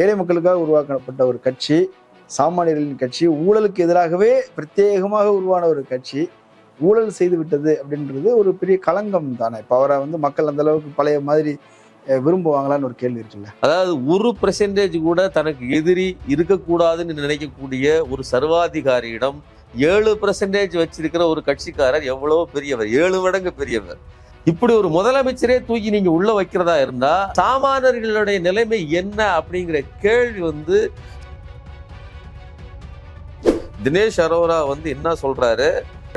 ஏழை மக்களுக்காக உருவாக்கப்பட்ட ஒரு கட்சி சாமானியர்களின் கட்சி ஊழலுக்கு எதிராகவே பிரத்யேகமாக உருவான ஒரு கட்சி ஊழல் செய்து விட்டது அப்படின்றது ஒரு பெரிய களங்கம் தானே. இப்போ அவரை வந்து மக்கள் அந்த அளவுக்கு பழைய மாதிரி விரும்புவாங்களான்னு ஒரு கேள்வி இருக்குல்ல. அதாவது ஒரு பெர்சன்டேஜ் கூட தனக்கு எதிரி இருக்கக்கூடாதுன்னு நினைக்கக்கூடிய ஒரு சர்வாதிகாரியிடம் ஏழு பெர்சன்டேஜ் வச்சிருக்கிற ஒரு கட்சிக்காரர் எவ்வளவோ பெரியவர். ஏழு மடங்கு பெரியவர். இப்படி ஒரு முதலமைச்சரே தூக்கி நீங்க உள்ள வைக்கிறதா இருந்தா சாமானியர்களுடைய நிலைமை என்ன அப்படிங்கிற கேள்வி வந்து தினேஷ் அரோரா வந்து என்ன சொல்றாரு?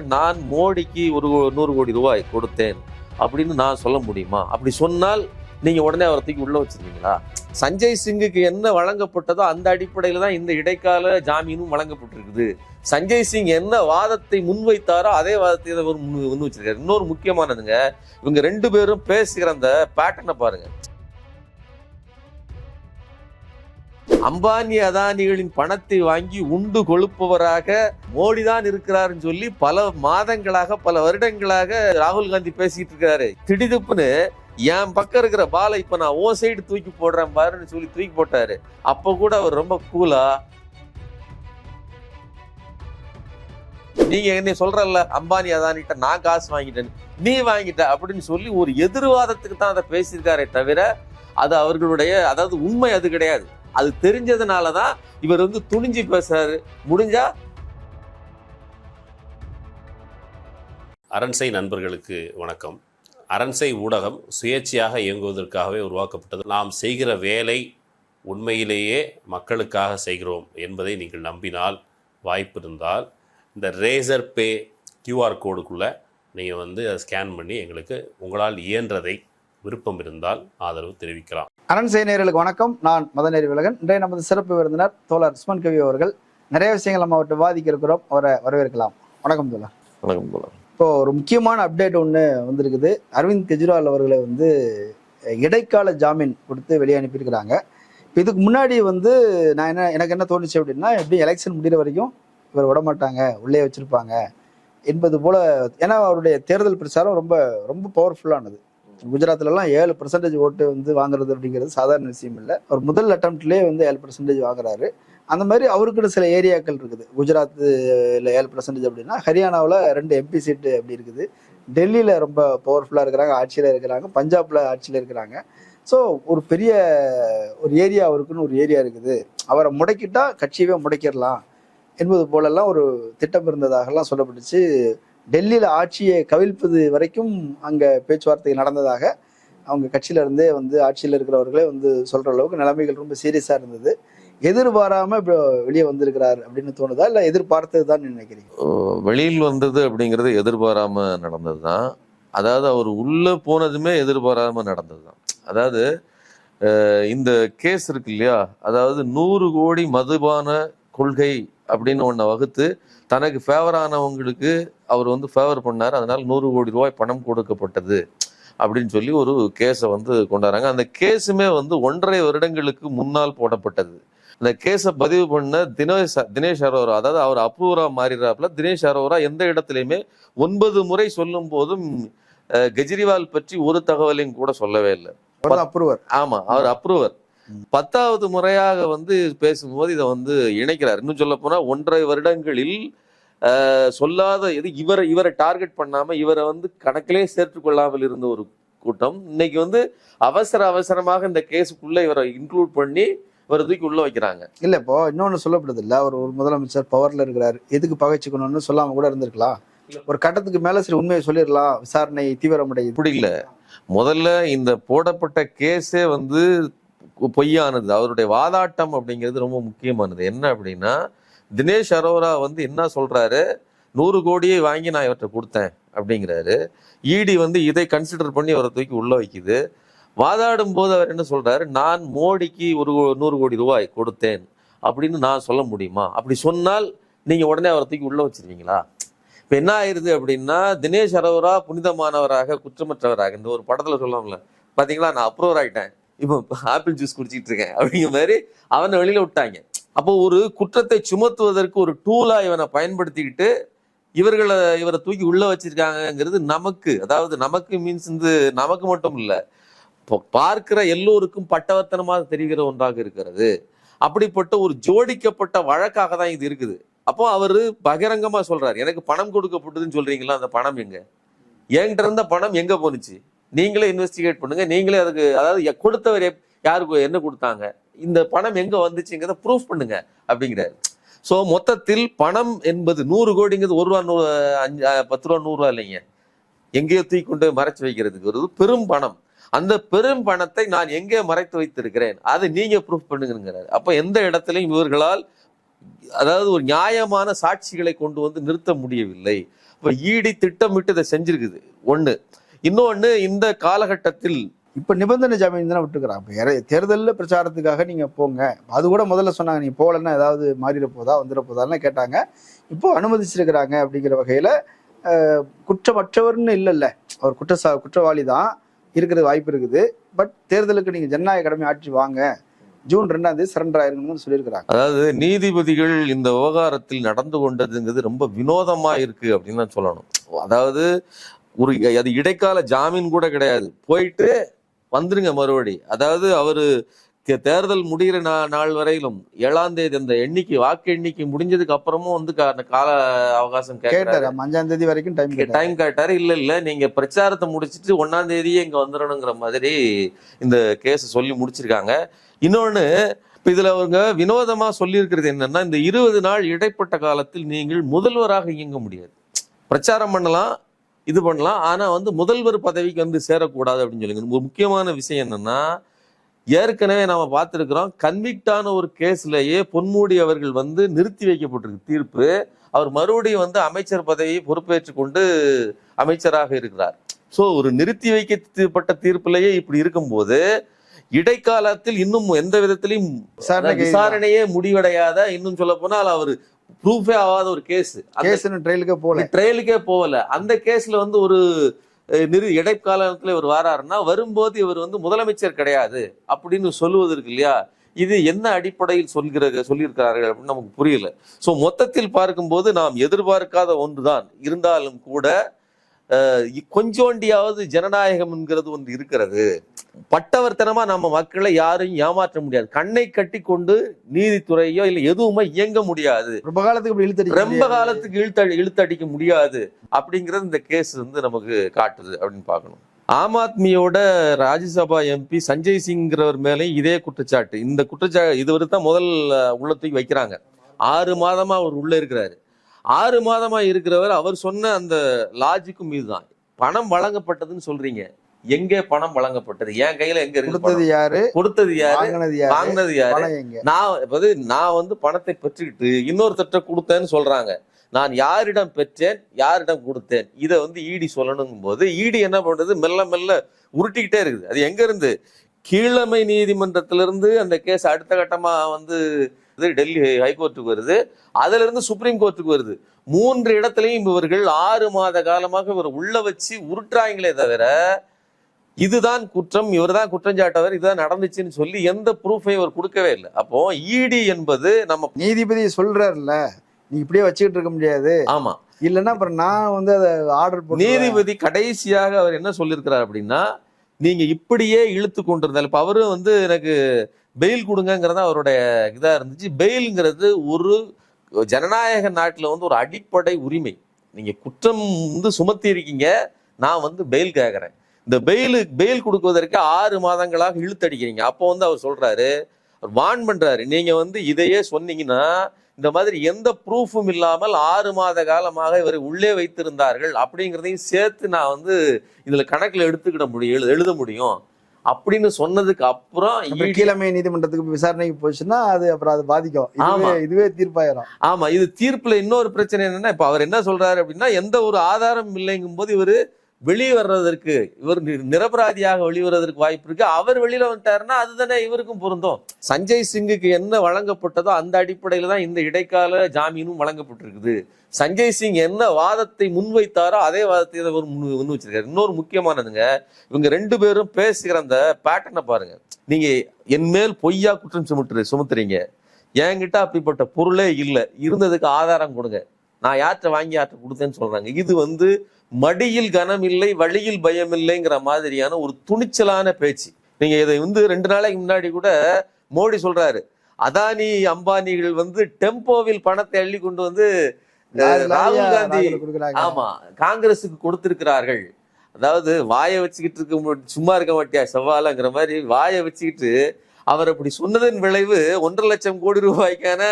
நான் மோடிக்கு ஒரு நூறு கோடி ரூபாய் கொடுத்தேன் அப்படின்னு நான் சொல்ல முடியுமா? அப்படி சொன்னால் நீங்க உடனே அவரை தூக்கி உள்ள வச்சிருக்கீங்களா? சஞ்சய் சிங்குக்கு என்ன வழங்கப்பட்டதோ அந்த அடிப்படையில தான் இந்த இடைக்கால ஜாமீனும் வழங்கப்பட்டிருக்குது. சஞ்சய் சிங் என்ன வாதத்தை முன்வைத்தாரோ அதே வாதத்தை அவர் முன் முன் வச்சிருக்காரு. இன்னொரு முக்கியமானதுங்க இவங்க ரெண்டு பேரும் பேசுகிற அந்த பேட்டர்னை பாருங்க. அம்பானி அதானிகளின் பணத்தை வாங்கி உண்டு கொழுப்பவராக மோடி தான் இருக்கிறாருன்னு சொல்லி பல மாதங்களாக பல வருடங்களாக ராகுல் காந்தி பேசிட்டு இருக்காரு திடீதுப்புன்னு என் பக்கம் இருக்கிற பாலை இப்போ நான் ஓ சைடு தூக்கி போடுறேன் பாருன்னு சொல்லி தூக்கி போட்டாரு. அப்போ கூட அவர் ரொம்ப கூலா நீங்க என்ன சொல்றல்ல அம்பானி அதானிட்ட நான் காசு வாங்கிட்டேன் நீ வாங்கிட்ட அப்படின்னு சொல்லி ஒரு எதிர்வாதத்துக்கு தான் அதை பேசியிருக்காரே தவிர அது அவர்களுடைய அதாவது உண்மை அது கிடையாது. அது தெரிஞ்சதுனால தான் இவர் வந்து துணிஞ்சு பேசுறாரு. முடிஞ்சா? அரண்சை நண்பர்களுக்கு வணக்கம். அரண்சை ஊடகம் சுயேட்சையாக இயங்குவதற்காகவே உருவாக்கப்பட்டது. நாம் செய்கிற வேலை உண்மையிலேயே மக்களுக்காக செய்கிறோம் என்பதை நீங்கள் நம்பினால் வாய்ப்பு இருந்தால் இந்த ரேசர் பே கியூஆர் கோடுக்குள்ளே நீங்கள் வந்து அதை ஸ்கேன் பண்ணி எங்களுக்கு உங்களால் இயன்றதை விருப்பம் இருந்தால் ஆதரவு தெரிவிக்கலாம். அரண் நேயர்களுக்கு வணக்கம். நான் மதநேரி விலகன். இன்றைய நமது சிறப்பு விருந்தினர் தோழர் உஸ்மான் கவி அவர்கள். நிறைய விஷயங்கள் நம்ம அவர்கிட்ட விவாதிக்க இருக்கிறோம். அவரை வரவேற்கலாம். வணக்கம் தோழர். வணக்கம் போல இப்போ ஒரு முக்கியமான அப்டேட் ஒன்று வந்திருக்குது. அரவிந்த் கெஜ்ரிவால் அவர்களை வந்து இடைக்கால ஜாமீன் கொடுத்து வெளியே அனுப்பியிருக்கிறாங்க. இப்போ இதுக்கு முன்னாடி வந்து நான் என்ன எனக்கு என்ன தோணுச்சு அப்படின்னா எப்படி எலெக்ஷன் முடிகிற வரைக்கும் இவர் விட மாட்டாங்க உள்ளே வச்சுருப்பாங்க என்பது போல ஏன்னா அவருடைய தேர்தல் பிரச்சாரம் ரொம்ப ரொம்ப பவர்ஃபுல்லானது குஜராத்லலாம் ஏழு பர்சன்டேஜ் ஓட்டு வந்து வாங்குறது அப்படிங்கிறது சாதாரண விஷயம் இல்லை. அவர் முதல் அட்டம்ப்ட்லேயே வந்து ஏழு பர்சன்டேஜ் வாங்குறாரு. அந்த மாதிரி அவருக்குன்னு சில ஏரியாக்கள் இருக்குது. குஜராத்தில் ஏழு பர்சன்டேஜ் அப்படின்னா ஹரியானாவில் ரெண்டு எம்பி சீட்டு அப்படி இருக்குது. டெல்லியில் ரொம்ப பவர்ஃபுல்லாக இருக்கிறாங்க ஆட்சியில் இருக்கிறாங்க பஞ்சாப்ல ஆட்சியில் இருக்கிறாங்க. ஸோ ஒரு பெரிய ஒரு ஏரியா அவருக்குன்னு ஒரு ஏரியா இருக்குது. அவரை முடக்கிட்டா கட்சியவே முடக்கிடலாம் என்பது போலெல்லாம் ஒரு திட்டம் இருந்ததாகலாம் சொல்லப்பட்டுச்சு. டெல்லியில் ஆட்சியை கவிழ்ப்பது வரைக்கும் அங்கே பேச்சுவார்த்தை நடந்ததாக அவங்க கட்சியில இருந்தே வந்து ஆட்சியில் இருக்கிறவர்களே வந்து சொல்கிற அளவுக்கு நிலைமைகள் ரொம்ப சீரியஸாக இருந்தது. எதிர்பாராம இப்போ வெளியே வந்திருக்கிறார் அப்படின்னு தோணுதா? இல்லை எதிர்பார்த்தது தான் நினைக்கிறீங்க? வெளியில் வந்தது அப்படிங்கிறது எதிர்பாராம நடந்தது தான் அதாவது அவர் உள்ளே போனதுமே எதிர்பாராம நடந்தது தான் அதாவது இந்த கேஸ் இருக்கு இல்லையா? அதாவது நூறு கோடி மதுபான கொள்கை அப்படின்னு ஒன்றை வகுத்து தனக்கு ஃபேவரானவங்களுக்கு அவர் வந்து ஃபேவர் பண்ணார். அதனால் நூறு கோடி ரூபாய் பணம் கொடுக்கப்பட்டது அப்படின்னு சொல்லி ஒரு கேஸை வந்து கொண்டாடுறாங்க. அந்த கேஸுமே வந்து ஒன்றரை வருடங்களுக்கு முன்னால் போடப்பட்டது. அந்த கேஸை பதிவு பண்ண தினேஷ் தினேஷ் அரோரா அதாவது அவர் அப்ரூவரா மாறிடுறாப்புல தினேஷ் அரோரா எந்த இடத்துலையுமே ஒன்பது முறை சொல்லும் போதும் கெஜ்ரிவால் பற்றி ஒரு தகவலையும் கூட சொல்லவே இல்லை. அப்ரூவர். ஆமா அவர் அப்ரூவர். பத்தாவது முறையாக வந்து பேசும்போது இதை வந்து இணைக்கிறார். இன்னும் சொல்ல போனா ஒன்றரை வருடங்களில் சொல்லாத இது இவரை இவரை டார்கெட் பண்ணாம இவரை வந்து கணக்கிலே சேர்த்துக் கொள்ளாமல் இருந்த ஒரு கூட்டம். இன்னைக்கு வந்து அவசர அவசரமாக இந்த கேஸுக்குள்ள இவரை இன்க்ளூட் பண்ணி இவரை தூக்கி உள்ள வைக்கிறாங்க. இல்ல இப்போ இன்னொன்னு சொல்லப்படுது இல்ல அவர் ஒரு முதலமைச்சர் பவர்ல இருக்கிறார். எதுக்கு பகைச்சுக்கணும்னு சொல்லாம கூட இருந்திருக்கலாம். ஒரு கட்டத்துக்கு மேல சரி உண்மையை சொல்லிடலாம். விசாரணை தீவிரமடையுது. இப்படி இல்ல முதல்ல இந்த போடப்பட்ட கேஸே வந்து பொய்யானது. அவருடைய வாதாட்டம் அப்படிங்கிறது ரொம்ப முக்கியமானது. என்ன அப்படின்னா தினேஷ் அரோரா வந்து என்ன சொல்றாரு? நூறு கோடியை வாங்கி நான் இவற்றை கொடுத்தேன் அப்படிங்கிறாரு. இடி வந்து இதை கன்சிடர் பண்ணி அவரை தூக்கி உள்ள வைக்குது. வாதாடும் போது அவர் என்ன சொல்றாரு? நான் மோடிக்கு ஒரு கோ- நூறு கோடி ரூபாய் கொடுத்தேன் அப்படின்னு நான் சொல்ல முடியுமா? அப்படி சொன்னால் நீங்க உடனே அவரை தூக்கி உள்ள வச்சிருவீங்களா? இப்ப என்ன ஆயிருது அப்படின்னா தினேஷ் அரோரா புனிதமானவராக குற்றமற்றவராக இந்த ஒரு படத்துல சொல்லுவாங்கல்ல பாத்தீங்களா? நான் அப்ரூவர் ஆயிட்டேன். இப்போ ஆப்பிள் ஜூஸ் குடிச்சிட்டு இருக்கேன் அப்படிங்கிற மாதிரி அவனை வெளியில விட்டாங்க. அப்போ ஒரு குற்றத்தை சுமத்துவதற்கு ஒரு டூலா இவனை பயன்படுத்திக்கிட்டு இவர்களை இவரை தூக்கி உள்ள வச்சிருக்காங்கங்கிறது நமக்கு அதாவது நமக்கு மீன்ஸ் வந்து நமக்கு மட்டும் இல்ல இப்போ பார்க்கிற எல்லோருக்கும் பட்டவர்த்தனமாக தெரிகிற ஒன்றாக இருக்கிறது. அப்படிப்பட்ட ஒரு ஜோடிக்கப்பட்ட வழக்காக தான் இது இருக்குது. அப்போ அவர் பகிரங்கமா சொல்றாரு எனக்கு பணம் கொடுக்கப்பட்டதுன்னு சொல்றீங்களா? அந்த பணம் எங்க? என்கிட்ட இருந்த பணம் எங்க போனுச்சு நீங்களே இன்வெஸ்டிகேட் பண்ணுங்க. நீங்களே அதுக்கு அதாவது எ- கொடுத்தவர் யாருக்கு என்ன கொடுத்தாங்க? இந்த பணம் எங்க வந்துச்சுங்கிறத ப்ரூஃப் பண்ணுங்க அப்படிங்கிறாரு. ஸோ மொத்தத்தில் பணம் என்பது நூறு கோடிங்கிறது ஒரு ரூபா நூறு அஞ்சு பத்து ரூபா நூறுரூவா இல்லைங்க. எங்கேயோ தூக்கி கொண்டு மறைச்சு வைக்கிறதுக்கு ஒரு பெரும் பணம். அந்த பெரும் பணத்தை நான் எங்கே மறைத்து வைத்திருக்கிறேன்? அதை நீங்க ப்ரூஃப் பண்ணுங்கிறார் அப்ப எந்த இடத்திலையும் இவர்களால் அதாவது ஒரு நியாயமான சாட்சிகளை கொண்டு வந்து நிறுத்த முடியவில்லை. அப்ப ஈடி திட்டமிட்டு இதை செஞ்சிருக்குது. ஒண்ணு. இன்னொன்னு இந்த காலகட்டத்தில் இப்ப நிபந்தனை ஜாமீன் தானே விட்டுக்கிறான் இப்ப இறை- பிரச்சாரத்துக்காக நீங்க போங்க. அது கூட முதல்ல சொன்னாங்க நீ போகலன்னா ஏதாவது மாறிட போதா வந்துட போதான்னு கேட்டாங்க. இப்போ அனுமதிச்சிருக்கிறாங்க அப்படிங்கிற வகையில குற்றமற்றவர்னு இல்லைல்ல. அவர் குற்றசா குற்றவாளி தான். இருக்கிறது வாய்ப்பு இருக்குது. பட் தேர்தலுக்கு நீங்க ஜனநாயக கடமை ஆட்சி வாங்க. ஜூன் ரெண்டாம் தேதி சரண்டர் ஆயிருங்கன்னு சொல்லியிருக்கிறாங்க. அதாவது நீதிபதிகள் இந்த விவகாரத்தில் நடந்து கொண்டதுங்கிறது ரொம்ப வினோதமா இருக்கு அப்படின்னு தான் சொல்லணும். அதாவது ஒரு அது இடைக்கால ஜாமீன் கூட கிடையாது. போயிட்டு வந்துருங்க மறுபடி. அதாவது அவரு தேர்தல் முடிகிற நா நாள் வரையிலும் ஏழாம் தேதி அந்த எண்ணிக்கை வாக்கு எண்ணிக்கை முடிஞ்சதுக்கு அப்புறமும் வந்து கால அவகாசம் கேட்டாரு? அஞ்சாம் தேதி வரைக்கும் டைம் கேட்டாரு டைம் கேட்டாரு. இல்ல இல்ல. நீங்க பிரச்சாரத்தை முடிச்சிட்டு ஒன்னாம் தேதியே இங்க வந்துடணுங்கிற மாதிரி இந்த கேஸ் சொல்லி முடிச்சிருக்காங்க. இன்னொன்னு இப்ப இதுல அவங்க வினோதமா சொல்லியிருக்கிறது என்னன்னா இந்த இருபது நாள் இடைப்பட்ட காலத்தில் நீங்கள் முதல்வராக இயங்க முடியாது. பிரச்சாரம் பண்ணலாம் இது பண்ணலாம். ஆனா வந்து முதல்வர் பதவிக்கு வந்து சேரக்கூடாது அப்படின்னு சொல்லுங்க. முக்கியமான விஷயம் என்னன்னா ஏற்கனவே நாம பார்த்திருக்கிறோம் கன்விக்டான ஒரு கேஸ்லயே பொன்முடி அவர்கள் வந்து நிறுத்தி வைக்கப்பட்டிருக்கு தீர்ப்பு. அவர் மறுபடியும் வந்து அமைச்சர் பதவியை பொறுப்பேற்றுக் கொண்டு அமைச்சராக இருக்கிறார். சோ ஒரு நிறுத்தி வைக்கப்பட்ட தீர்ப்பிலேயே இப்படி இருக்கும்போது இடைக்காலத்தில் இன்னும் எந்த விதத்திலையும் விசாரணையே முடிவடையாத இன்னும் சொல்ல போனால் அவர் ப்ரூஃபே ஆகாத ஒரு கேஸ் ட்ரையலுக்கே போல ட்ரையலுக்கே போகல. அந்த கேஸ்ல வந்து ஒரு நிறு இடைக்காலத்தில் இவர் வராருன்னா வரும்போது இவர் வந்து முதலமைச்சர் கிடையாது அப்படின்னு சொல்லுவதற்கு இல்லையா? இது என்ன அடிப்படையில் சொல்கிற சொல்லியிருக்கிறார்கள் அப்படின்னு நமக்கு புரியல. ஸோ மொத்தத்தில் பார்க்கும்போது நாம் எதிர்பார்க்காத ஒன்றுதான். இருந்தாலும் கூட இ- கொஞ்சோண்டியாவது ஜனநாயகம் என்கிறது ஒன்று இருக்கிறது. பட்டவர்த்தனமா நம்ம மக்களை யாரையும் ஏமாற்ற முடியாது. கண்ணை கட்டி கொண்டு நீதித்துறையோ இல்ல எதுவுமே இயங்க முடியாது. ரொம்ப காலத்துக்கு இழுத்தடிக்க ரொம்ப. காலத்துக்கு இழுத்த இழுத்தடிக்க முடியாது. அப்படிங்கறது இந்த கேஸ் வந்து நமக்கு காட்டுது அப்படின்னு பார்க்கணும். ஆம் ஆத்மியோட ராஜ்யசபா எம்பி சஞ்சய் சிங்கிறவர் மேலே இதே குற்றச்சாட்டு. இந்த குற்றச்சா இதுவரை தான் முதல் உள்ளத்துக்கு வைக்கிறாங்க. ஆறு மாதமா அவர் உள்ள இருக்கிறாரு. ஆறு மாதமா இருக்கிறவர் அவர் சொன்ன அந்த லாஜிக்கும் இதுதான். பணம் வழங்கப்பட்டதுன்னு சொல்றீங்க. எங்கே பணம் வழங்கப்பட்டது? என் கையில எங்க கொடுத்தது? யாரு? கொடுத்தது யாரு? வாங்கினது யாரு? நான் அதாவது நான் வந்து பணத்தை பெற்றுக்கிட்டு இன்னொருத்தட்ட கொடுத்தேன்னு சொல்றாங்க. நான் யாரிடம் பெற்றேன்? யாரிடம் கொடுத்தேன்? இதை வந்து ஈடி சொல்லணுங்கும் போது ஈடி என்ன பண்றது மெல்ல மெல்ல உருட்டிக்கிட்டே இருக்குது. அது எங்க இருந்து? கீழமை நீதிமன்றத்திலிருந்து அந்த கேஸ் அடுத்த கட்டமா வந்து இது டெல்லி ஹைகோர்ட்டுக்கு வருது. அதுல இருந்து சுப்ரீம் கோர்ட்டுக்கு வருது. மூன்று இடத்துலையும் இவர்கள் ஆறு மாத காலமாக இவர் உள்ள வச்சு உருட்டுறாங்களே தவிர இதுதான் குற்றம் இவர்தான் குற்றஞ்சாட்டவர் இதுதான் நடந்துச்சுன்னு சொல்லி எந்த ப்ரூஃபையும் இவர் கொடுக்கவே இல்லை. அப்போ இடி என்பது நம்ம நீதிபதி சொல்றாருல்ல நீ இப்படியே வச்சுக்கிட்டு இருக்க முடியாது. ஆமா. இல்லைன்னா அப்புறம் நான் வந்து அதை ஆர்டர் நீதிபதி கடைசியாக அவர் என்ன சொல்லியிருக்கிறார் அப்படின்னா நீங்க இப்படியே இழுத்து கொண்டிருந்தால் இப்ப அவரும் வந்து எனக்கு பெயில் கொடுங்கங்கிறது அவருடைய இதா இருந்துச்சு. பெயில்ங்கிறது ஒரு ஜனநாயக நாட்டுல வந்து ஒரு அடிப்படை உரிமை. நீங்க குற்றம் வந்து சுமத்தி இருக்கீங்க நான் வந்து பெயில் கேட்கறேன் இந்த பெயிலு பெயில் கொடுக்குவதற்கு ஆறு மாதங்களாக இழுத்தடிக்கிறீங்க. அப்போ வந்து அவர் சொல்றாரு அவர் வான் பண்றாரு நீங்க வந்து இதையே சொன்னீங்கன்னா இந்த மாதிரி எந்த ப்ரூஃபும் இல்லாமல் ஆறு மாத காலமாக இவரை உள்ளே வைத்திருந்தார்கள் அப்படிங்கிறதையும் சேர்த்து நான் வந்து இதுல கணக்குல எடுத்துக்கிட முடியும் எழு- எழுத முடியும். அப்படின்னு சொன்னதுக்கு அப்புறம் கீழமை நீதிமன்றத்துக்கு விசாரணைக்கு போச்சுன்னா அது அப்புறம் அது பாதிக்கும். ஆமா. இதுவே தீர்ப்பாயிரும். ஆமா இது தீர்ப்புல இன்னொரு பிரச்சனை என்னன்னா இப்ப அவர் என்ன சொல்றாரு அப்படின்னா எந்த ஒரு ஆதாரம் இல்லைங்கும் போது இவரு வெளியே வர்றதற்கு இவர் நி- நிரபராதியாக வெளிவரதற்கு வாய்ப்பு இருக்கு. அவர் வெளியில வந்துட்டாருன்னா அதுதானே இவருக்கும் பொருந்தும். சஞ்சய் சிங்குக்கு என்ன வழங்கப்பட்டதோ அந்த அடிப்படையில தான் இந்த இடைக்கால ஜாமீனும் வழங்கப்பட்டிருக்குது. சஞ்சய் சிங் என்ன வாதத்தை முன்வைத்தாரோ அதே வாதத்தை இவர் அவர் முன் முன் வச்சிருக்காரு. இன்னொரு முக்கியமானதுங்க இவங்க ரெண்டு பேரும் பேசுகிற அந்த பேட்டர்னை பாருங்க. நீங்க என் மேல் பொய்யா குற்றம் சுமத்து சுமத்துறீங்க. என்கிட்ட அப்படிப்பட்ட பொருளே இல்லை. இருந்ததுக்கு ஆதாரம் கொடுங்க. நான் யார்கிட்ட வாங்கி யார்கிட்ட கொடுத்தேன்னு சொல்றாங்க. இது வந்து மடியில் கனம் இல்லை வழியில் பயம் இல்லைங்கிற மாதிரியான ஒரு துணிச்சலான பேச்சு. நீங்க இதை வந்து ரெண்டு நாளைக்கு முன்னாடி கூட மோடி சொல்றாரு. அதானி அம்பானிகள் வந்து டெம்போவில் பணத்தை அள்ளி கொண்டு வந்து ராகுல் காந்தி. ஆமா காங்கிரஸுக்கு கொடுத்திருக்கிறார்கள். அதாவது வாயை வச்சுக்கிட்டு இருக்க சும்மா இருக்க மாட்டியா செவ்வாலங்கிற மாதிரி வாயை வச்சுக்கிட்டு அவர் அப்படி சொன்னதன் விளைவு ஒன்றரை லட்சம் கோடி ரூபாய்க்கான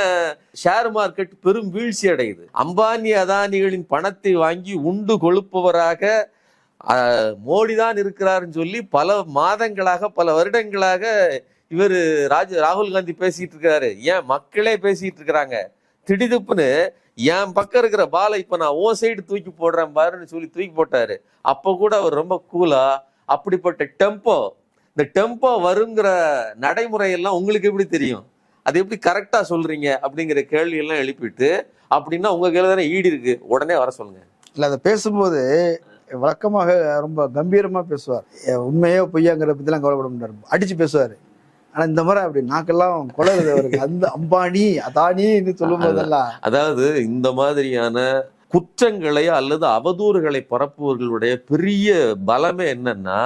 ஷேர் மார்க்கெட் பெரும் வீழ்ச்சி அடையுது. அம்பானி அதானிகளின் பணத்தை வாங்கி உண்டு கொழுப்பவராக மோடி தான் இருக்கிறாருன்னு சொல்லி பல மாதங்களாக பல வருடங்களாக இவர் ராஜ ராகுல் காந்தி பேசிட்டு இருக்கிறாரு ஏன் மக்களே பேசிட்டு இருக்கிறாங்க? திடிதுப்புன்னு என் பக்கம் இருக்கிற பாலை இப்போ நான் ஓ சைடு தூக்கி போடுறேன் பாருன்னு சொல்லி தூக்கி போட்டாரு. அப்போ கூட அவர் ரொம்ப கூலா அப்படிப்பட்ட டெம்போ இந்த டெம்போ வருங்கிற நடைமுறை எல்லாம் உங்களுக்கு எப்படி தெரியும்? அது எப்படி கரெக்டா சொல்றீங்க? அப்படிங்கிற கேள்வி எல்லாம் எழுப்பிட்டு அப்படின்னா உங்க கையில தானே ஈடு இருக்கு. உடனே வர சொல்லுங்க. இல்ல அதை பேசும்போது வழக்கமாக ரொம்ப கம்பீரமா பேசுவார். உண்மையோ பொய்யாங்கிற பத்திலாம் கவலைப்பட மாட்டார். அடிச்சு பேசுவாரு. ஆனா இந்த மாதிரி அப்படி நாக்கெல்லாம் குளருது அவருக்கு. அந்த அம்பானி அதானின்னு சொல்லும் போதெல்லாம் அதாவது இந்த மாதிரியான குற்றங்களை அல்லது அவதூறுகளை பரப்புவர்களுடைய பெரிய பலமே என்னன்னா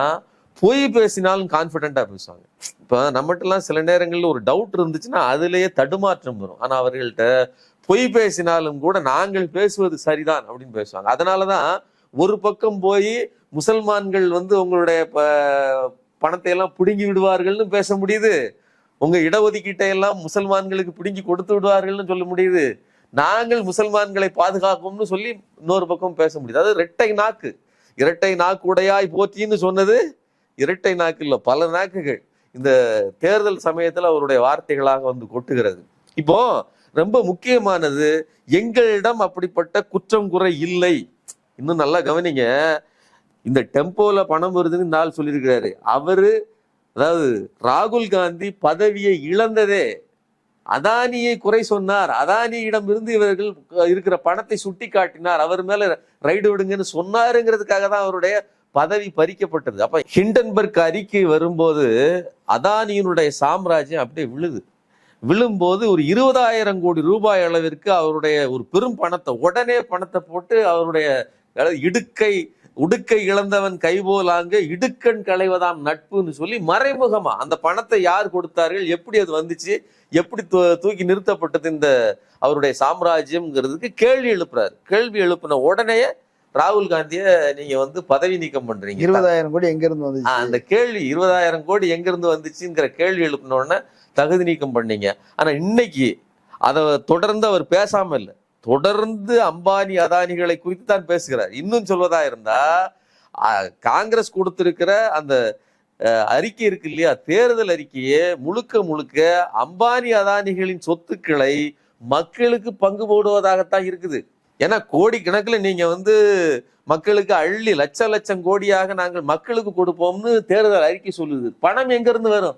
பொய் பேசினாலும் கான்ஃபிடென்ட்டாக பேசுவாங்க. இப்போ நம்மகிட்டலாம் சில நேரங்களில் ஒரு டவுட் இருந்துச்சுன்னா அதுலேயே தடுமாற்றம் வரும். ஆனால் அவர்கள்ட்ட பொய் பேசினாலும் கூட நாங்கள் பேசுவது சரிதான் அப்படின்னு பேசுவாங்க. அதனாலதான் ஒரு பக்கம் போய் முசல்மான்கள் வந்து உங்களுடைய ப- பணத்தை எல்லாம் பிடுங்கி விடுவார்கள்னு பேச முடியுது. உங்க இடஒதுக்கீட்டை எல்லாம் முசல்மான்களுக்கு பிடுங்கி கொடுத்து விடுவார்கள்னு சொல்ல முடியுது. நாங்கள் முசல்மான்களை பாதுகாப்போம்னு சொல்லி இன்னொரு பக்கம் பேச முடியுது. அது இரட்டை நாக்கு. இரட்டை நாக்கு உடையாய் போற்றின்னு சொன்னது இரட்டை நாக்கு பல நாக்குகள் இந்த தேர்தல் சமயத்தில் அவருடைய வார்த்தைகளாக வந்து கொட்டுகிறது. இப்போ ரொம்ப முக்கியமானது எங்களிடம் அப்படிப்பட்ட குற்றம் குறை இல்லை. இன்னும் நல்லா கவனிங்க. இந்த டெம்போல பணம் வருதுன்னு நாள் சொல்லியிருக்கிறாரு. அவரு அதாவது ராகுல் காந்தி பதவியை இழந்ததே. அதானியை குறை சொன்னார். அதானியிடம் இருந்து இவர்கள் இருக்கிற பணத்தை சுட்டி காட்டினார் அவர் மேல ரைடு விடுங்கன்னு சொன்னாருங்கிறதுக்காக தான் அவருடைய பதவி பறிக்கப்பட்டது. அப்ப ஹிண்டன்பர்க் அறிக்கை வரும்போது அதானியினுடைய சாம்ராஜ்யம் அப்படியே விழுது. விழும்போது ஒரு இருபதாயிரம் கோடி ரூபாய் அளவிற்கு அவருடைய ஒரு பெரும் பணத்தை உடனே பணத்தை போட்டு அவருடைய இடுக்கை உடுக்கை இழந்தவன் கைபோலாங்க இடுக்கண் களைவதாம் நட்புன்னு சொல்லி மறைமுகமா அந்த பணத்தை யார் கொடுத்தார்கள் எப்படி அது வந்துச்சு எப்படி தூ- தூக்கி நிறுத்தப்பட்டது இந்த அவருடைய சாம்ராஜ்யம்ங்கிறதுக்கு கேள்வி எழுப்புறாரு. கேள்வி எழுப்பின உடனே ராகுல் காந்திய நீங்க வந்து பதவி நீக்கம் பண்றீங்க. இருபதாயிரம் கோடி எங்க இருந்து ஆ, வந்துச்சு? அந்த கேள்வி இருபதாயிரம் கோடி எங்க இருந்து வந்துச்சுங்கிற கேள்வி எழுப்பின உடனே தகுதி நீக்கம் பண்ணீங்க. ஆனா இன்னைக்கு அதை தொடர்ந்து அவர் பேசாம இல்லை. தொடர்ந்து அம்பானி அதானிகளை குறித்து தான் பேசுகிறார். இன்னும் சொல்வதா இருந்தா காங்கிரஸ் கொடுத்திருக்கிற அந்த அறிக்கை இருக்கு இல்லையா? தேர்தல் அறிக்கையே முழுக்க முழுக்க அம்பானி அதானிகளின் சொத்துக்களை மக்களுக்கு பங்கு போடுவதாகத்தான் இருக்குது. ஏன்னா கோடிக்கணக்கில் நீங்க வந்து மக்களுக்கு அள்ளி லட்ச லட்சம் கோடியாக நாங்கள் மக்களுக்கு கொடுப்போம்னு தேர்தல் அறிக்கை சொல்லுது. பணம் எங்க இருந்து வரும்?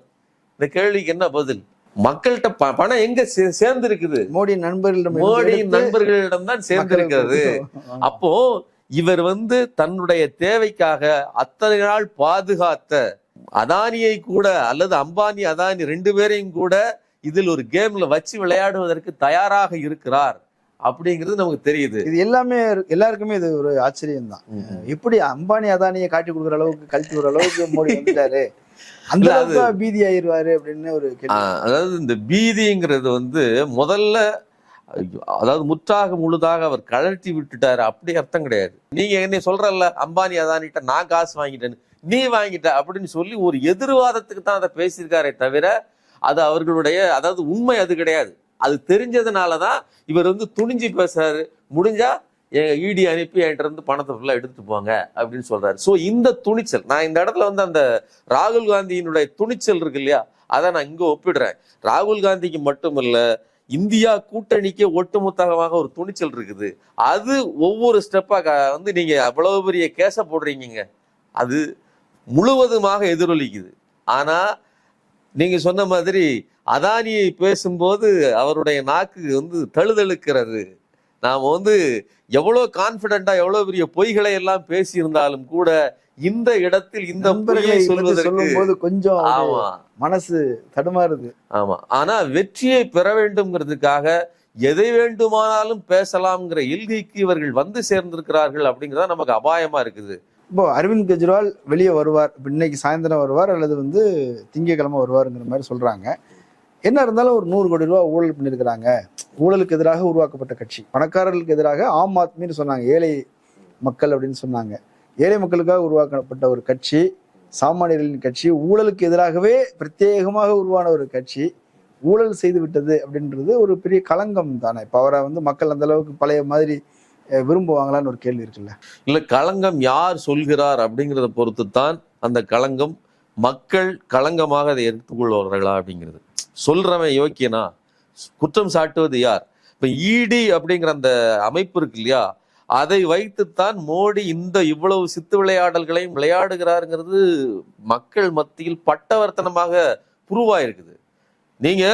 இந்த கேள்விக்கு என்ன பதில்? மக்கள்கிட்ட பணம் எங்க சேர்ந்து இருக்குது மோடி நண்பர்களிடம் எடுத்து நண்பர்களிடம் தான் சேர்ந்திருக்கிறது. மக்களுக்கு அப்போ இவர் வந்து தன்னுடைய தேவைக்காக அத்தனை நாள் பாதுகாத்த அதானியை கூட அல்லது அம்பானி அதானி ரெண்டு பேரையும் கூட இதில் ஒரு கேம்ல வச்சு விளையாடுவதற்கு தயாராக இருக்கிறார். அப்படிங்கிறது நமக்கு தெரியுது. இது எல்லாமே எல்லாருக்குமே இது ஒரு ஆச்சரியம் தான் எப்படி அம்பானி அதானியை காட்டி கொடுக்குற அளவுக்கு கழட்டி விடுற அளவுக்கு மோடி வந்துட்டாரு? அந்த பீதி ஆயிருவாரு அப்படின்னு ஒரு அதாவது இந்த பீதிங்கிறது வந்து முதல்ல அதாவது முற்றாக முழுதாக அவர் கழட்டி விட்டுட்டாரு அப்படி அர்த்தம் கிடையாது. நீங்க என்ன சொல்றல்ல அம்பானி அதானிட்ட நான் காசு வாங்கிட்டேன்னு நீ வாங்கிட்ட அப்படின்னு சொல்லி ஒரு எதிர்வாதத்துக்கு தான் அதை பேசியிருக்காரே தவிர அது அவர்களுடைய அதாவது உண்மை அது கிடையாது. அது தெரிஞ்சதுனால தான் இவர் வந்து துணிஞ்சு பேசுறாரு. முடிஞ்சா இடி அனுப்பி என்கிட்ட இருந்து பணத்தை ஃபுல்லாக எடுத்துட்டு போங்க அப்படின்னு சொல்றாரு. ஸோ இந்த துணிச்சல் நான் இந்த இடத்துல வந்து அந்த ராகுல் காந்தியினுடைய துணிச்சல் இருக்கு இல்லையா? அதை நான் இங்கே ஒப்பிடுறேன். ராகுல் காந்திக்கு மட்டுமல்ல இந்தியா கூட்டணிக்கு ஒட்டுமொத்தமாக ஒரு துணிச்சல் இருக்குது. அது ஒவ்வொரு ஸ்டெப்பாக வந்து நீங்க அவ்வளவு பெரிய கேச போடுறீங்க அது முழுவதுமாக எதிரொலிக்குது. ஆனால் நீங்க சொன்ன மாதிரி அதானியை பேசும்போது அவருடைய நாக்கு வந்து தழுதழுக்கிறது. நாம வந்து எவ்வளவு கான்பிடண்டா எவ்வளவு பெரிய பொய்களை எல்லாம் பேசியிருந்தாலும் கூட இந்த இடத்தில் இந்த பொய்யை சொல்வதற்கு கொஞ்சம் ஆமா. மனசு தடுமாறுது. ஆமா. ஆனா வெற்றியை பெற வேண்டும்ங்கிறதுக்காக எதை வேண்டுமானாலும் பேசலாம்ங்கிற எல்கைக்கு இவர்கள் வந்து சேர்ந்திருக்கிறார்கள் அப்படிங்கிறதா நமக்கு அபாயமா இருக்குது. இப்போ அரவிந்த் கெஜ்ரிவால் வெளியே வருவார். இன்னைக்கு சாயந்தரம் வருவார் அல்லது வந்து திங்கக்கிழமை வருவாருங்கிற மாதிரி சொல்றாங்க. என்ன இருந்தாலும் ஒரு நூறு கோடி ரூபா ஊழல் பண்ணியிருக்கிறாங்க ஊழலுக்கு எதிராக உருவாக்கப்பட்ட கட்சி. பணக்காரர்களுக்கு எதிராக ஆம் ஆத்மின்னு சொன்னாங்க. ஏழை மக்கள் அப்படின்னு சொன்னாங்க. ஏழை மக்களுக்காக உருவாக்கப்பட்ட ஒரு கட்சி சாமானியர்களின் கட்சி ஊழலுக்கு எதிராகவே பிரத்யேகமாக உருவான ஒரு கட்சி. ஊழல் செய்து விட்டது அப்படின்றது ஒரு பெரிய களங்கம் தானே. இப்போ அவரை வந்து மக்கள் அந்த அளவுக்கு பழைய மாதிரி விரும்புவாங்களான்னு ஒரு கேள்வி இருக்குல்ல? இல்லை களங்கம் யார் சொல்கிறார் அப்படிங்கிறத பொறுத்து தான் அந்த களங்கம் மக்கள் களங்கமாக அதை எடுத்துக்கொள்வார்களா அப்படிங்கிறது. சொல்றவன் யோக்கியனா? குற்றம் சாட்டுவது யார்? இப்போ இடி அப்படிங்கிற அந்த அமைப்பு இருக்கு இல்லையா? அதை வைத்துத்தான் மோடி இந்த இவ்வளவு சித்து விளையாடல்களையும் விளையாடுகிறாருங்கிறது மக்கள் மத்தியில் பட்டவர்த்தனமாக புருவாயிருக்குது. நீங்க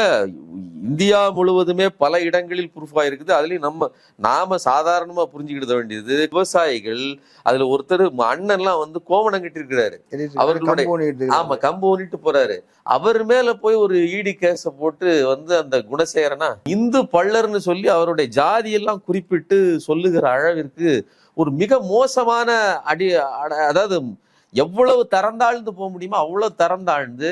இந்தியா முழுவதுமே பல இடங்களில் ப்ரூஃப் ஆயிருக்குது. அதுலயும் நம்ம நாம சாதாரணமா புரிஞ்சுக்கிட வேண்டியது விவசாயிகள் அதுல ஒருத்தர் அண்ணன்லாம் வந்து கோவணம் கட்டியிருக்கிறாரு. அவர்களுடைய- கம்போனிட்டு ஆமா கம்பு ஊனிட்டு போறாரு. அவர் மேல போய் ஒரு ஈடி கேஸ போட்டு வந்து அந்த குணசேகரனா இந்து பள்ளர்னு சொல்லி அவருடைய ஜாதி எல்லாம் குறிப்பிட்டு சொல்லுகிற அளவிற்கு ஒரு மிக மோசமான அடி அட- அதாவது எவ்வளவு தரந்தாழ்ந்து போக முடியுமோ அவ்வளவு தரந்தாழ்ந்து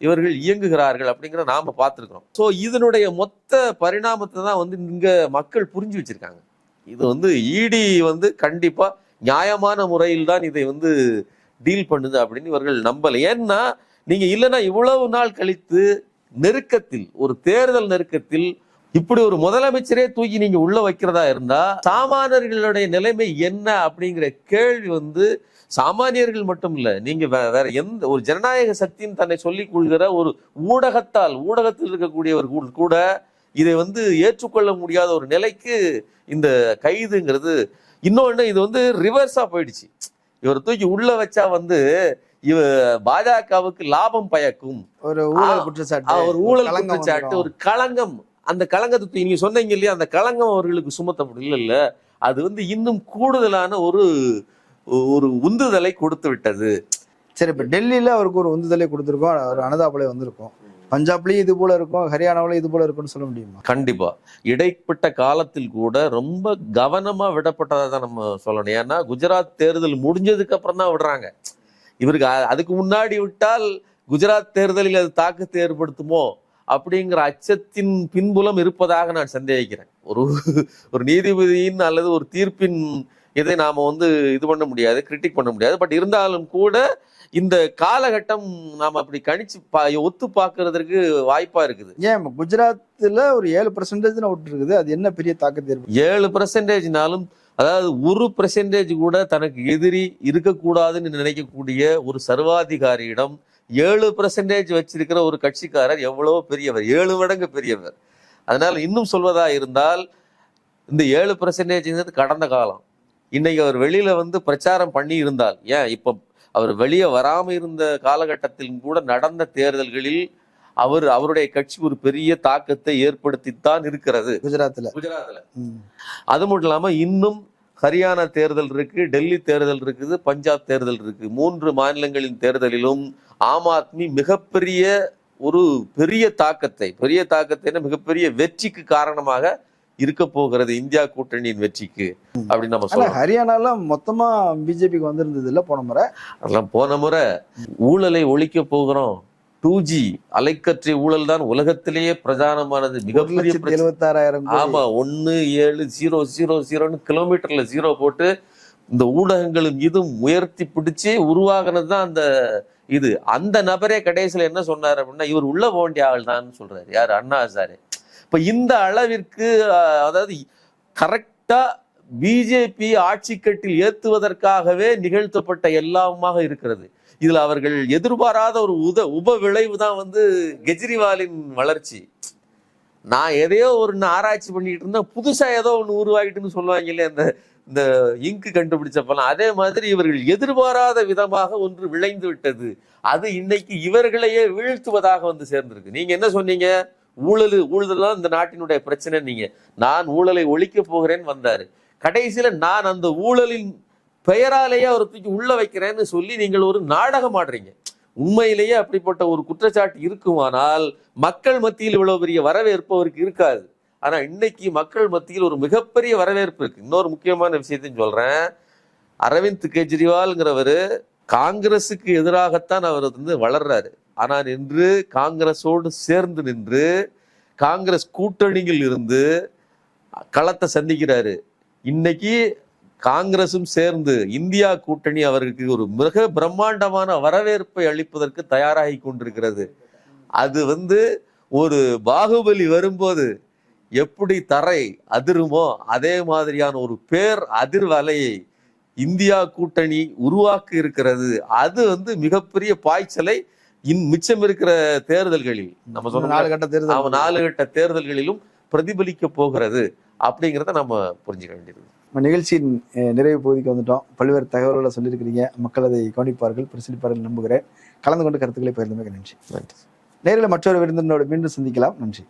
இவர்கள் இயங்குகிறார்கள் அப்படிங்கிறத நாம பார்த்திருக்கிறோம். ஸோ இதனுடைய மொத்த பரிணாமத்தை தான் வந்து இங்க மக்கள் புரிஞ்சு வச்சிருக்காங்க. இது வந்து இடி வந்து கண்டிப்பா நியாயமான முறையில் தான் இதை வந்து டீல் பண்ணுது அப்படின்னு இவர்கள் நம்பல. ஏன்னா நீங்க இல்லைன்னா இவ்வளவு நாள் கழித்து நெருக்கத்தில் ஒரு தேர்தல் நெருக்கத்தில் இப்படி ஒரு முதலமைச்சரே தூக்கி நீங்க உள்ள வைக்கிறதா இருந்தா சாமானியர்களுடைய நிலைமை என்ன அப்படிங்கிற கேள்வி வந்து சாமானியர்கள் மட்டும் இல்ல நீங்க வே- வேற எந்த ஒரு ஜனநாயக சக்தின்னு தன்னை சொல்லிக் கொள்கிற ஒரு ஊடகத்தால் ஊடகத்தில் இருக்கக்கூடியவர் கூட- கூட இதை வந்து ஏற்றுக்கொள்ள முடியாத ஒரு நிலைக்கு இந்த கைதுங்கிறது இன்னொன்னு இது வந்து ரிவர்ஸா போயிடுச்சு. இவர் தூக்கி உள்ள வச்சா வந்து இவ பாஜகவுக்கு லாபம் பயக்கும். ஒரு ஊழல் குற்றச்சாட்டு ஒரு ஊழல் குற்றச்சாட்டு. ஒரு களங்கம். அந்த களங்கத்தை நீங்க சொன்னீங்க இல்லையா அந்த களங்கம் அவர்களுக்கு சுமத்தப்படும் இல்ல இல்ல. அது வந்து இன்னும் கூடுதலான ஒரு ஒரு உந்துதலை கொடுத்து விட்டது. சரி இப்ப டெல்லியில அவருக்கு ஒரு உந்துதலை கொடுத்துருக்கோம். ஒரு அனதாபலை வந்திருக்கும். பஞ்சாப்லயும் இது போல இருக்கும். ஹரியானாவிலும் இது போல இருக்கும்னு சொல்ல முடியுமா? கண்டிப்பா. இடைப்பட்ட காலத்தில் கூட ரொம்ப கவனமா விடப்பட்டதா தான் நம்ம சொல்லணும். ஏன்னா குஜராத் தேர்தல் முடிஞ்சதுக்கு அப்புறம் தான் விடுறாங்க. இவருக்கு அதுக்கு முன்னாடி விட்டால் குஜராத் தேர்தலில் அது தாக்கத்தை ஏற்படுத்துமோ அப்படிங்கிற அச்சத்தின் பின்புலம் இருப்பதாக நான் சந்தேகிக்கிறேன். ஒரு ஒரு நீதிபதியின் அல்லது ஒரு தீர்ப்பின் இதை நாம வந்து இது பண்ண முடியாது கிரிட்டிக் பண்ண முடியாது. பட் இருந்தாலும் கூட இந்த காலகட்டம் நாம அப்படி கணிச்சு பா ஒத்து பார்க்கறதுக்கு வாய்ப்பா இருக்குது. ஏன் இப்ப குஜராத்ல ஒரு ஏழு பர்சன்டேஜ் இருக்குது. அது என்ன பெரிய தாக்கத்தை ஏழு பெர்சன்டேஜ்னாலும் அதாவது ஒரு பெர்சன்டேஜ் கூட தனக்கு எதிரி இருக்கக்கூடாதுன்னு நினைக்கக்கூடிய ஒரு சர்வாதிகாரியிடம் ஏழு பெர்சன்டேஜ் வச்சிருக்கிற ஒரு கட்சிக்காரர் எவ்வளவோ பெரியவர். ஏழு மடங்கு பெரியவர். அதனால இன்னும் சொல்வதா இருந்தால் இந்த ஏழு பெர்சன்டேஜ்ங்கிறது கடந்த காலம். இன்னைக்கு அவர் வெளியில வந்து பிரச்சாரம் பண்ணி இருந்தால் ஏன் இப்ப அவர் வெளியே வராம இருந்த காலகட்டத்தில் கூட நடந்த தேர்தல்களில் அவர் அவருடைய கட்சி ஒரு பெரிய தாக்கத்தை ஏற்படுத்தித்தான் இருக்கிறது. குஜராத்ல. குஜராத்ல. அது மட்டும் இல்லாம இன்னும் ஹரியானா தேர்தல் இருக்கு டெல்லி தேர்தல் இருக்குது பஞ்சாப் தேர்தல் இருக்கு. மூன்று மாநிலங்களின் தேர்தலிலும் ஆம் ஆத்மி மிகப்பெரிய ஒரு பெரிய தாக்கத்தை பெரிய தாக்கத்தை மிகப்பெரிய வெற்றிக்கு காரணமாக இருக்க போகிறது இந்தியா கூட்டணியின் வெற்றிக்கு அப்படின்னு நம்ம சொல்லலாம் ஹரியானால மொத்தமா பிஜேபிக்கு வந்திருந்தது இல்ல போன முறை. அதெல்லாம் போன முறை ஊழலை ஒழிக்க போகிறோம். டூ ஜி அலைக்கற்றை ஊழல் தான் உலகத்திலேயே பிரதானமானது மிகப்பெரிய. எழுபத்தாறாயிரம் ஆமா ஒன்னு ஏழு ஜீரோ ஜீரோ ஜீரோன்னு கிலோமீட்டர்ல ஜீரோ போட்டு இந்த ஊடகங்களும் இதுவும் உயர்த்தி பிடிச்சு உருவாகினது தான் அந்த இது. அந்த நபரே கடைசியில என்ன சொன்னார் அப்படின்னா இவர் உள்ள போக வேண்டிய ஆள் தான் சொல்றாரு. யார்? அண்ணா ஹசாரே. இப்போ இந்த அளவிற்கு அதாவது கரெக்டாக பிஜேபி ஆட்சி கட்டில் ஏற்றுவதற்காகவே நிகழ்த்தப்பட்ட எல்லாமாக இருக்கிறது. இதில் அவர்கள் எதிர்பாராத ஒரு உத உப விளைவு தான் வந்து கெஜ்ரிவாலின் வளர்ச்சி. நான் எதையோ ஒரு ஆராய்ச்சி பண்ணிட்டு இருந்தேன். புதுசா ஏதோ ஒன்று உருவாகிட்டுன்னு சொல்லுவாங்க இல்லையா இந்த இந்த இங்கு கண்டுபிடிச்சப்பெல்லாம். அதே மாதிரி இவர்கள் எதிர்பாராத விதமாக ஒன்று விளைந்து விட்டது. அது இன்னைக்கு இவர்களையே வீழ்த்துவதாக வந்து சேர்ந்திருக்கு. நீங்க என்ன சொன்னீங்க? ஊழல் ஊழல் தான் இந்த நாட்டினுடைய பிரச்சனை நீங்க. நான் ஊழலை ஒழிக்க போகிறேன்னு வந்தாரு. கடைசியில நான் அந்த ஊழலின் பெயராலேயே அவர் தூக்கி உள்ள வைக்கிறேன்னு சொல்லி நீங்கள் ஒரு நாடகம் ஆடுறீங்க. உண்மையிலேயே அப்படிப்பட்ட ஒரு குற்றச்சாட்டு இருக்குமானால் மக்கள் மத்தியில் இவ்வளவு பெரிய வரவேற்பு அவருக்கு இருக்காது. ஆனா இன்னைக்கு மக்கள் மத்தியில் ஒரு மிகப்பெரிய வரவேற்பு இருக்கு. இன்னொரு முக்கியமான விஷயத்தையும் சொல்றேன். அரவிந்த் கெஜ்ரிவால்ங்கிறவர் காங்கிரஸுக்கு எதிராகத்தான் அவர் வந்து வளர்றாரு. ஆனால் நின்று காங்கிரஸோடு சேர்ந்து நின்று காங்கிரஸ் கூட்டணியில் இருந்து களத்தை சந்திக்கிறாரு. இன்னைக்கு காங்கிரசும் சேர்ந்து இந்தியா கூட்டணி அவருக்கு ஒரு மிக பிரம்மாண்டமான வரவேற்பை அளிப்பதற்கு தயாராகி கொண்டிருக்கிறது. அது வந்து ஒரு பாகுபலி வரும்போது எப்படி தரை அதிருமோ அதே மாதிரியான ஒரு பேர் அதிர்வலையை இந்தியா கூட்டணி உருவாக்கி இருக்கிறது அது வந்து மிகப்பெரிய பாய்ச்சலை இன் மிச்சம் இருக்கிற தேர்தல்களில் நம்ம சொன்ன நாலு கட்ட தேர்தல். அவன் நாலு கட்ட தேர்தல்களிலும் பிரதிபலிக்க போகிறது அப்படிங்கிறத நம்ம புரிஞ்சுக்க வேண்டியது. நம்ம நிகழ்ச்சியின் நிறைவு பகுதிக்கு வந்துட்டோம். பல்வேறு தகவல்களை சொல்லியிருக்கிறீங்க. மக்கள் அதை கவனிப்பார்கள் பரிசீலிப்பார்கள் நம்புகிறேன். கலந்து கொண்டு கருத்துக்களை பகிர்ந்தமைக்கு நன்றி. நன்றி. நேரில் மற்றொரு விருந்தினோடு மீண்டும் சந்திக்கலாம். நன்றி.